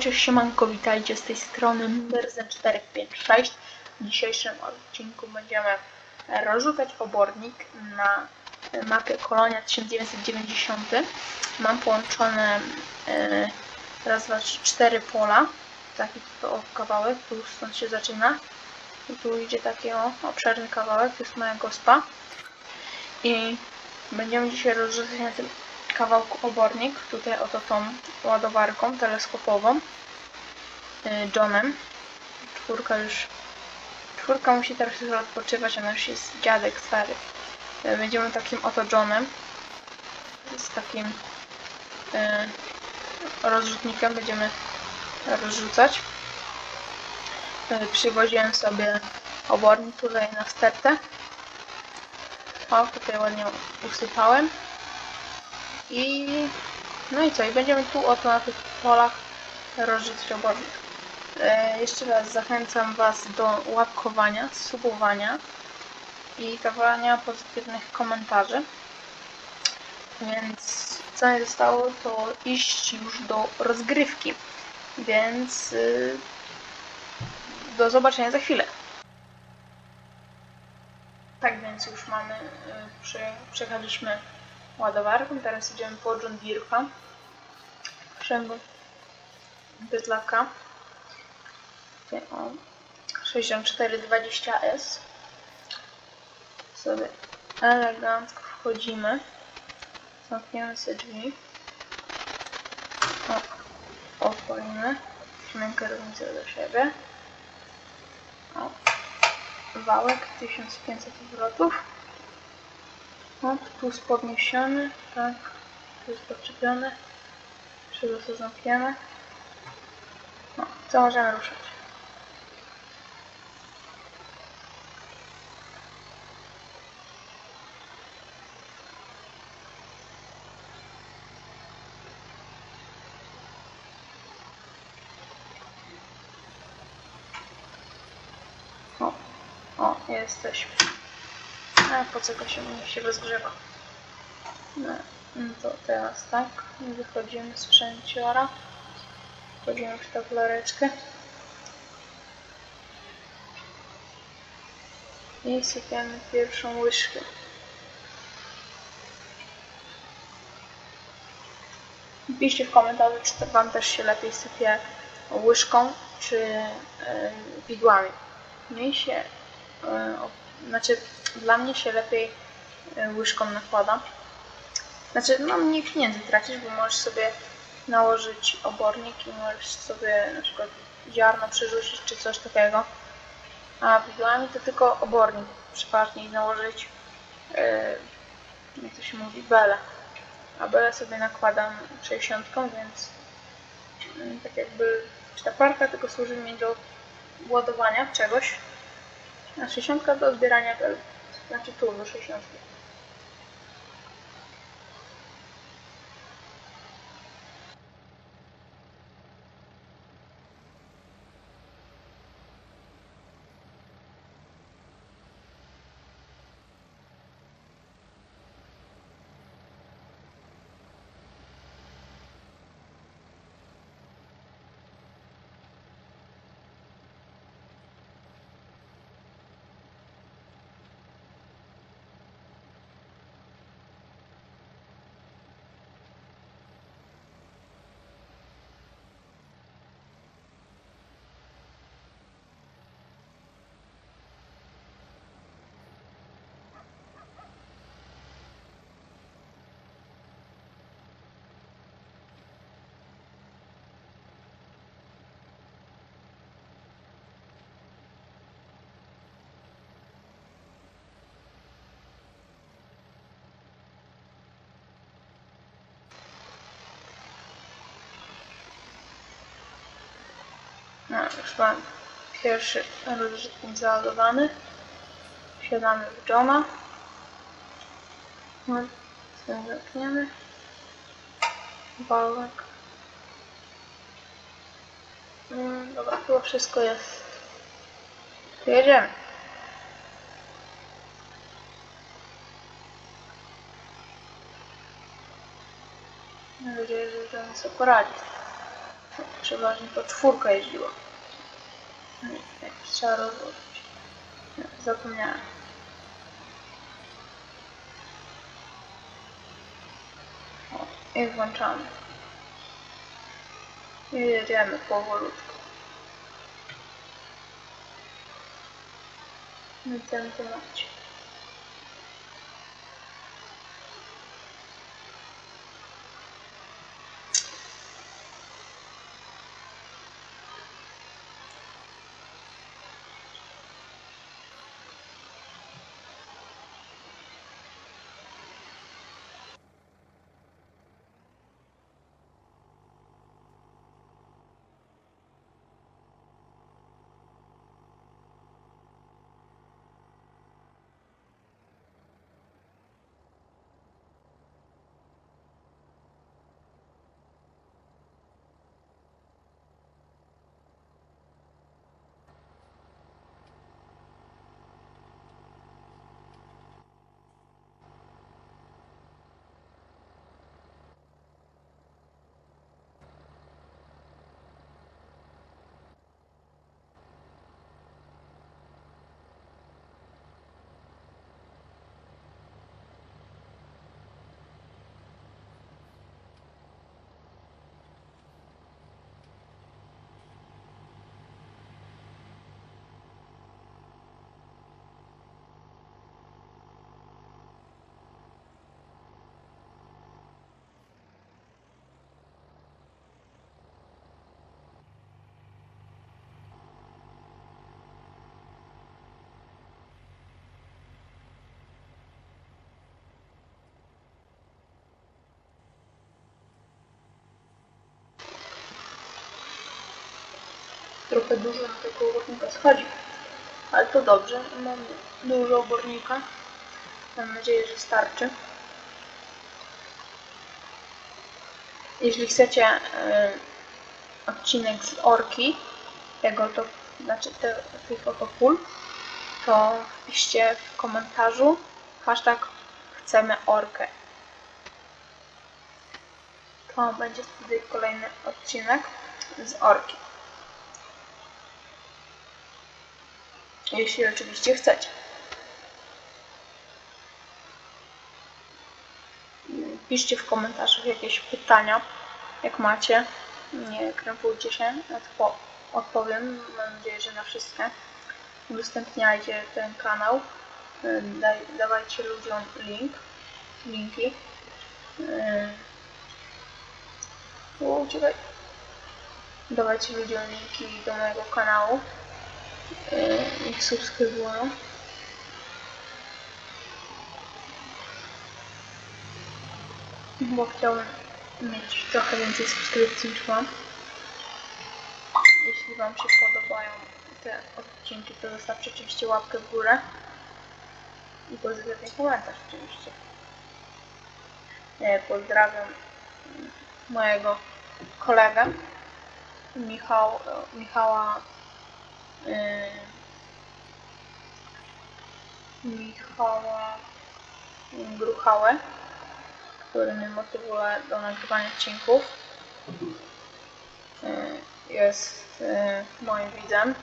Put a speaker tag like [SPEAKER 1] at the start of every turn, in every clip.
[SPEAKER 1] Cześć, siemanko, witajcie z tej strony Berzen456. W dzisiejszym odcinku będziemy rozrzucać obornik na mapie Kolonia 1990. Mam połączone e, raz, dwa, trzy, cztery pola. Taki to kawałek, tu stąd się zaczyna. I tu idzie taki o, obszerny kawałek, to jest moja gospa. I będziemy dzisiaj rozrzucać na tym kawałku obornik, tutaj oto tą ładowarką teleskopową y, Johnem. Czwórka już czwórka musi teraz trochę odpoczywać, ona już jest dziadek stary. Y, Będziemy takim oto Johnem z takim y, rozrzutnikiem będziemy rozrzucać. Przywoziłem sobie obornik tutaj na stertę. O, tutaj ładnie usypałem. I no i co? I będziemy tu oto na tych polach rozrzucać obornik. E, jeszcze raz zachęcam Was do łapkowania, subowania i dawania pozytywnych komentarzy. Więc co nie zostało, to iść już do rozgrywki. Więc y, do zobaczenia za chwilę. Tak więc już mamy, y, przejechaliśmy ładowarką. Teraz idziemy po John Deere'a. Sprzęgło bydlaka. Tutaj o 6420S. Sobie elegancko wchodzimy. Zamkniemy sobie drzwi. O, otworimy. Trzymamy kierownicę do siebie. O, wałek 1500 obrotów. O, tu jest podniesiony, tak. Tu jest podczepione. Szybko to zamkniemy. No, co możemy ruszać? O, o, jesteśmy. A po co go się, się rozgrzewa? No, no to teraz tak, wychodzimy z sprzęciora. Wchodzimy w tablareczkę. I sypiemy pierwszą łyżkę. Piszcie w komentarzu, czy Wam też się lepiej sypie łyżką, czy yy, widłami. Mi się, yy, znaczy dla mnie się lepiej y, łyżką nakłada. Znaczy, no mniej pieniędzy tracisz, bo możesz sobie nałożyć obornik i możesz sobie na przykład ziarno przerzucić czy coś takiego. A widłami to tylko obornik przeważnie i nałożyć, yy, jak to się mówi, belę. A belę sobie nakładam 60, więc yy, tak jakby ta parka tylko służy mi do ładowania czegoś, a 60 do zbierania. Znaczy tu do 60. No, już mam pierwszy rozrzutnik załadowany. Wsiadamy w Johna. No, ten zamkniemy. Mm, dobra, chyba wszystko jest. To jedziemy. Mam nadzieję, że John sobie poradzi. Przeważnie to czwórka jeździła. Nie, Jak trzeba rozłożyć. Nie, Zapomniałem. O, i włączamy. I jedziemy powolutku. Na tym temacie. Trochę dużo na tego obornika schodzi. Ale to dobrze, mam dużo obornika. Mam nadzieję, że starczy. Jeśli chcecie e, odcinek z orki, tego to znaczy te, tych oto pól, to wpiszcie w komentarzu hashtag chcemy orkę. To będzie wtedy kolejny odcinek z orki. Jeśli oczywiście chcecie. Piszcie w komentarzach jakieś pytania, jak macie. Nie krępujcie się, odpo odpowiem. Mam nadzieję, że na wszystkie. Udostępniajcie ten kanał. Daj, dawajcie ludziom link, linki. O, uciekaj. Dawajcie ludziom linki do mojego kanału. Niech subskrybują. Bo chciałbym mieć trochę więcej subskrypcji niż mam. Jeśli Wam się podobają te odcinki, to zostawcie oczywiście łapkę w górę i pozytywny komentarz oczywiście. Pozdrawiam mojego kolegę Michał, Michała Michała Gruchałę, który mnie motywuje do nagrywania odcinków. Jest moim widzem.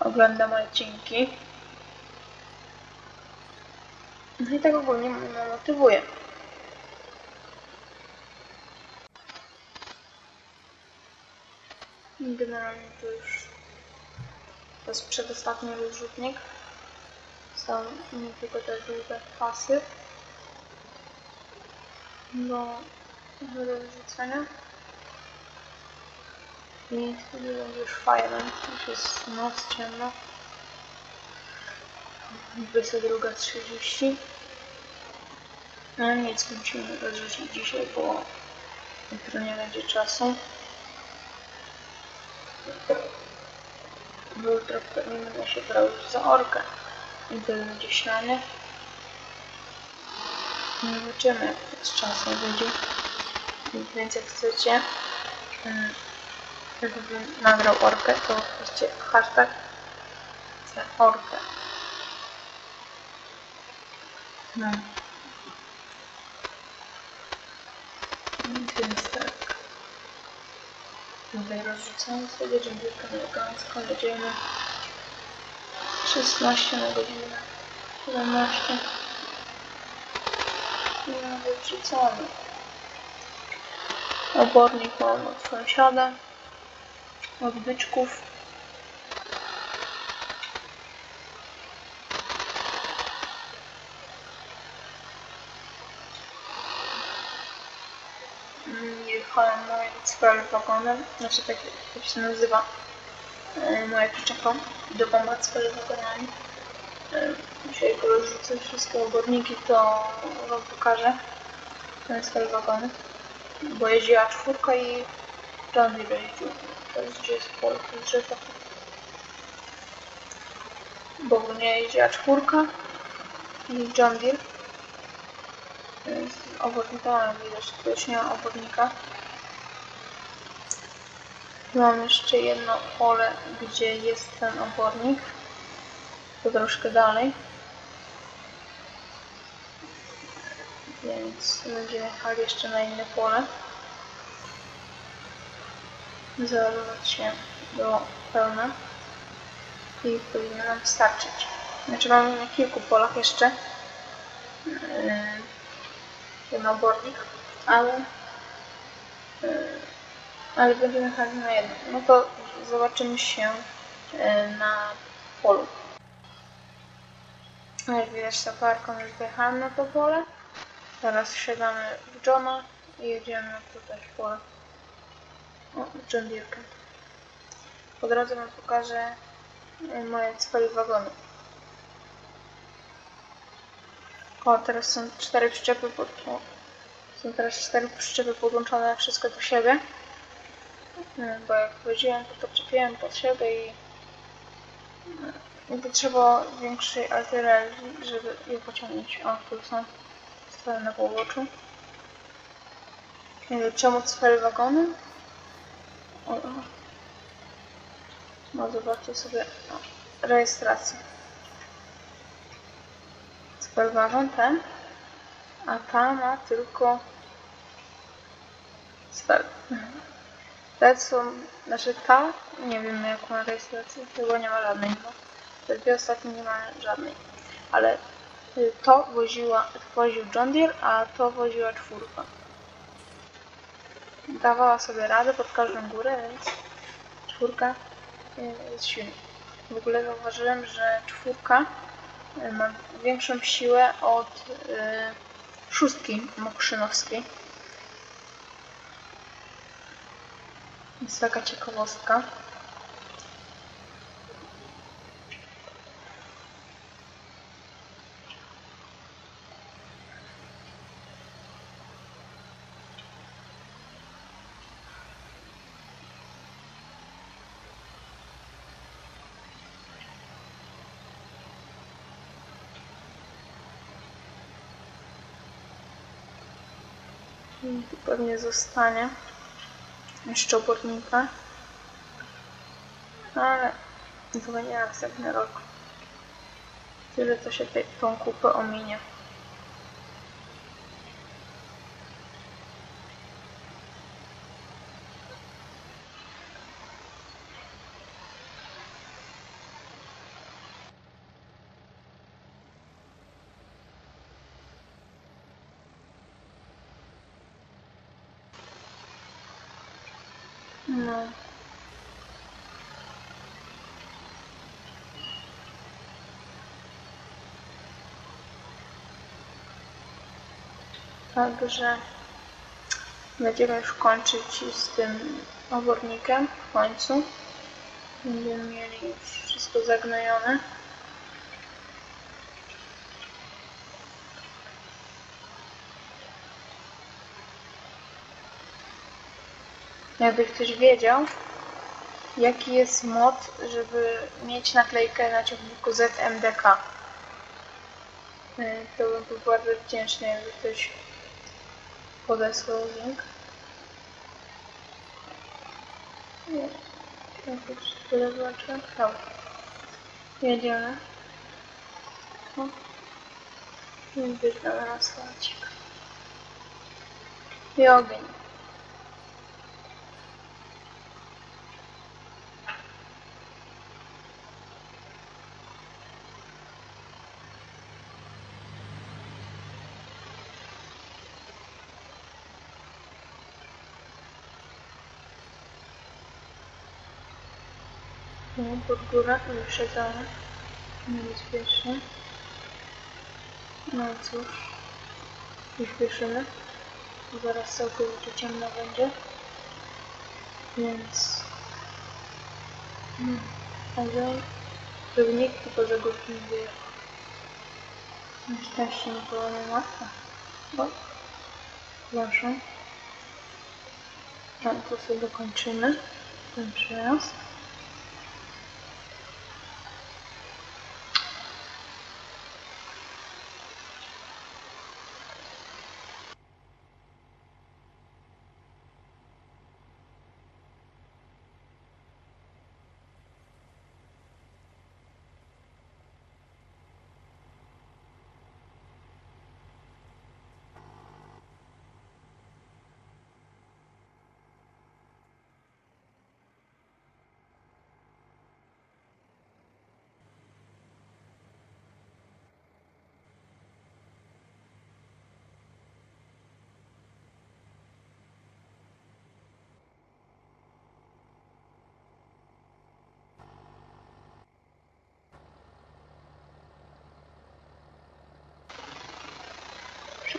[SPEAKER 1] Ogląda moje odcinki. No i tak ogólnie mnie motywuje. Generalnie to już to jest przedostatni rozrzutnik. Są nie tylko te długie pasy do do wyrzucenia. I wtedy będzie już fajne. Już jest noc, ciemno. 22.30. No nic, musimy rozrzucić dzisiaj, bo jutro nie będzie czasu. Bo jutro pewnie będę się brał za orkę. I to będzie śmiany. Zobaczymy, jak z czasem będzie. Więc jak chcecie, mm, żebym nagrał orkę, to wpiszcie hashtag chcę orkę. No. Więc tak. Tutaj rozrzucamy sobie dżembiurkę elegancko, jedziemy 16 na godzinę, 17 i nawet wrzucamy. Obornik mam od sąsiada, od byczków. Mm, Jechałem moim swoim wagonem, znaczy tak jak się nazywa e, moja przyczepa do pomocy swoimi wagonami. E, Dzisiaj jak rozrzucę wszystkie oborniki, to wam pokażę ten swoje wagony. Bo jeździła czwórka i John Deere jeździł. To jest gdzie jest pole, to jest drzewo. Bo u mnie jeździła czwórka i John Deere. Z obornikami widać, tu już nie ma obornika. Mam jeszcze jedno pole, gdzie jest ten obornik. To troszkę dalej. Więc będziemy jechali jeszcze na inne pole. Załadować się do pełna. I powinno nam starczyć. Znaczy mamy na kilku polach jeszcze yy, ten obornik, ale yy, ale będziemy jechali na jedno. No to zobaczymy się yy, na polu. Jak widać za parką już dojechałem na to pole. Teraz wsiadamy w Johna i jedziemy tutaj w pole. O, John Deere'kę. Po drodze wam pokażę y, moje swoje wagony. O, teraz są cztery przyczepy pod... O, są teraz cztery przyczepy podłączone wszystko do siebie. Bo jak chodziłem, to podczepiłem pod siebie i i potrzeba większej artylerii, żeby je pociągnąć. O, tu są stoją na. Nie wiem, czemu cztery wagony? O, o. No zobaczcie sobie o, rejestrację. Ten, a ta ma tylko start. Te są, znaczy ta, nie wiem jaką ma rejestrację, chyba nie ma żadnej. No. Te dwie ostatnie nie ma żadnej. Ale y, to woziła, woził John Deere, a to woziła czwórka. Dawała sobie radę pod każdą górę, więc czwórka y, jest silna. W ogóle zauważyłem, że czwórka ma większą siłę od y, szóstki mokrzynowskiej. Jest taka ciekawostka. I tu pewnie zostanie jeszcze obornika. Ale chyba nie następny rok. Tyle to się tej, tą kupę ominie. No. Także będziemy już kończyć z tym obornikiem w końcu. Będziemy mieli już wszystko zagnojone. Jakby ktoś wiedział, jaki jest mod, żeby mieć naklejkę na ciągniku ZMDK. Y, To bym był bardzo wdzięczny, jakby ktoś podesłał link. Nie, już tyle zobaczyłem. Dobra. Jedziemy. O. I wjeżdżamy na asfalcik. I ogień. No, pod górę, wyprzedzamy. Niebezpiecznie. No cóż. Już spieszymy. Zaraz całkowicie ciemno będzie. Więc... Hmm. Ale... Żeby nikt poza górki nie wyjechał. Na szczęście nikogo nie ma. Bo... Proszę. No to sobie dokończymy ten przejazd.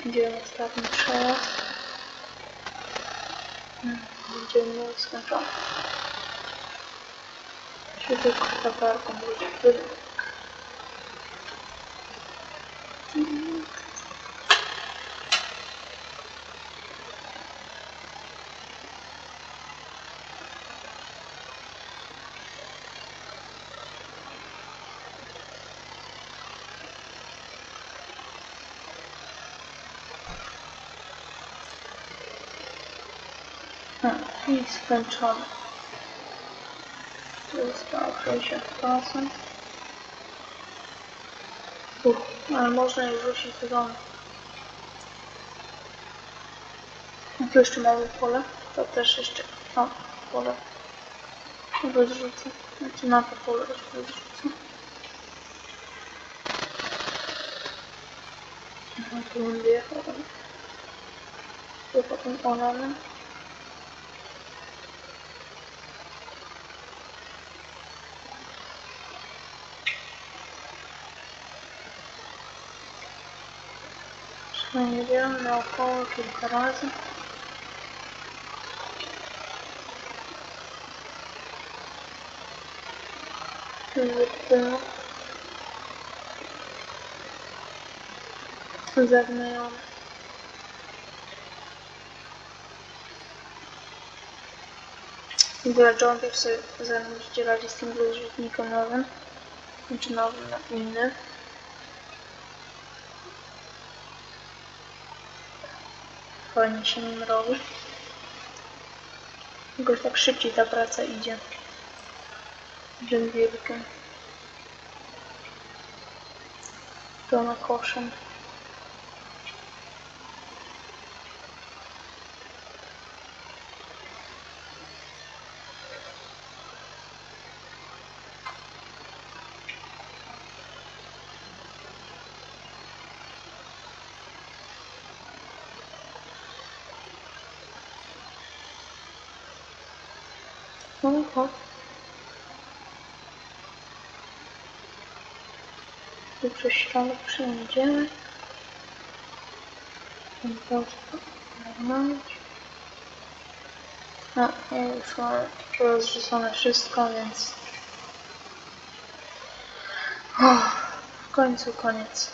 [SPEAKER 1] Będziemy ostatni przejazd. Hmm, Będziemy mieli skończony. Się tylko taparką będzie wydać. No i skończone. Tu zostało 60%. Uff, ale można je rzucić do domu. A tu jeszcze mamy pole. To też jeszcze. O, pole. Chyba zrzucę. Znaczy na to pole jeszcze zrzucę. Aha, tu on wyjechał. Tu potem olanem. Przejdziemy naokoło kilka razy. Zagnajony. W ogóle John Deere sobie będziecie radzi z tym rozrzutnikiem nowym. Znaczy nowym na innym. Fajnie się nim robi. Jakoś tak szybciej ta praca idzie. Dzień wielkim. To na koszem. Oho. Tu przez ścianę przejdziemy. Ogarnąć. No, ja już mam rozrzucone wszystko, więc... O, w końcu koniec.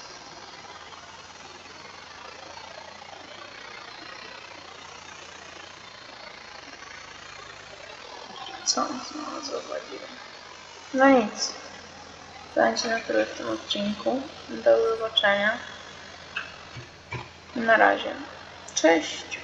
[SPEAKER 1] Co? No nic. Będzie na tyle w tym odcinku. Do zobaczenia. Na razie. Cześć.